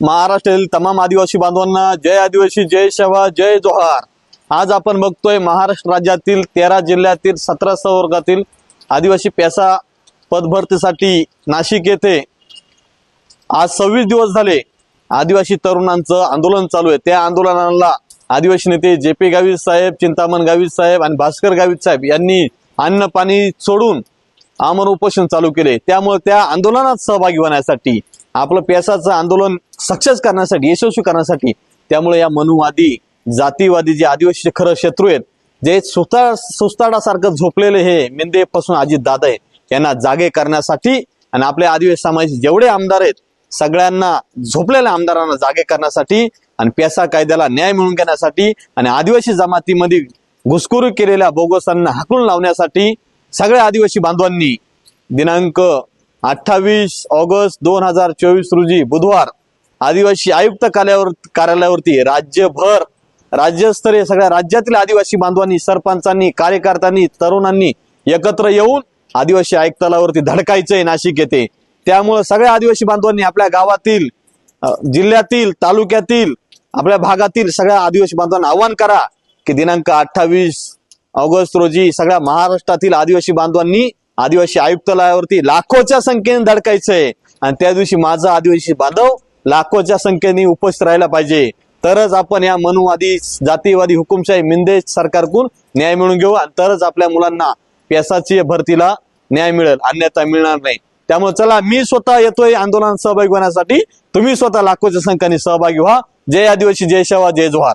महाराष्ट्रातील तमाम आदिवासी बांधवांना जय आदिवासी जय शेवा जय जोहार. आज आपण बघतोय महाराष्ट्र राज्यातील तेरा जिल्ह्यातील सतरा वर्गातील आदिवासी पेसा पदभरतीसाठी नाशिक येथे आज सव्वीस दिवस झाले आदिवासी तरुणांचं आंदोलन चालू आहे. त्या आंदोलनाला आदिवासी नेते जे पी गावित साहेब चिंतामण गावित साहेब आणि भास्कर गावित साहेब यांनी अन्न पाणी सोडून आमरण उपोषण चालू केले. त्यामुळे त्या आंदोलनात सहभागी होण्यासाठी आपलं पेसाचं आंदोलन सक्सेस करण्यासाठी यशस्वी करण्यासाठी त्यामुळे या मनुवादी जातीवादी जे आदिवासी खरं शत्रू आहेत जे सुस्ता सुस्ताडासारखं झोपलेले हे मेंदे पासून अजित दादा आहेत यांना जागे करण्यासाठी आणि आपल्या आदिवासी समाजाचे जेवढे आमदार आहेत सगळ्यांना झोपलेल्या आमदारांना जागे करण्यासाठी आणि पेसा कायद्याला न्याय मिळवून घेण्यासाठी आणि आदिवासी जमातीमध्ये घुसखोरी केलेल्या बोगसांना हाकलून लावण्यासाठी सगळ्या आदिवासी बांधवांनी दिनांक अठ्ठावीस ऑगस्ट दोन हजार चोवीस रोजी बुधवार आदिवासी आयुक्त कार्यावर कार्यालयावरती राज्यभर राज्यस्तरीय सगळ्या राज्यातील आदिवासी बांधवांनी सरपंचांनी कार्यकर्त्यांनी तरुणांनी एकत्र येऊन आदिवासी आयुक्तालयावरती धडकायचंय नाशिक येथे. त्यामुळं सगळ्या आदिवासी बांधवांनी आपल्या गावातील जिल्ह्यातील तालुक्यातील आपल्या भागातील सगळ्या आदिवासी बांधवांना आवाहन करा की दिनांक अठ्ठावीस ऑगस्ट रोजी सगळ्या महाराष्ट्रातील आदिवासी बांधवांनी आदिवासी आयुक्तालयावरती लाखोच्या संख्येने धडकायचंय आणि त्या दिवशी माझा आदिवासी बांधव लाखोच्या संख्येने उपस्थित राहायला पाहिजे. तरच आपण या मनुवादी जातीवादी हुकुमशाही मिंदे सरकारकडून न्याय मिळवून घेऊ आणि तरच आपल्या मुलांना पेसाची भरतीला न्याय मिळेल अन्यथा मिळणार नाही. त्यामुळे चला मी स्वतः येतोय आंदोलनात सहभागी होण्यासाठी. तुम्ही स्वतः लाखोच्या संख्येने सहभागी व्हा. जय आदिवासी जय शेवा जय जोहार.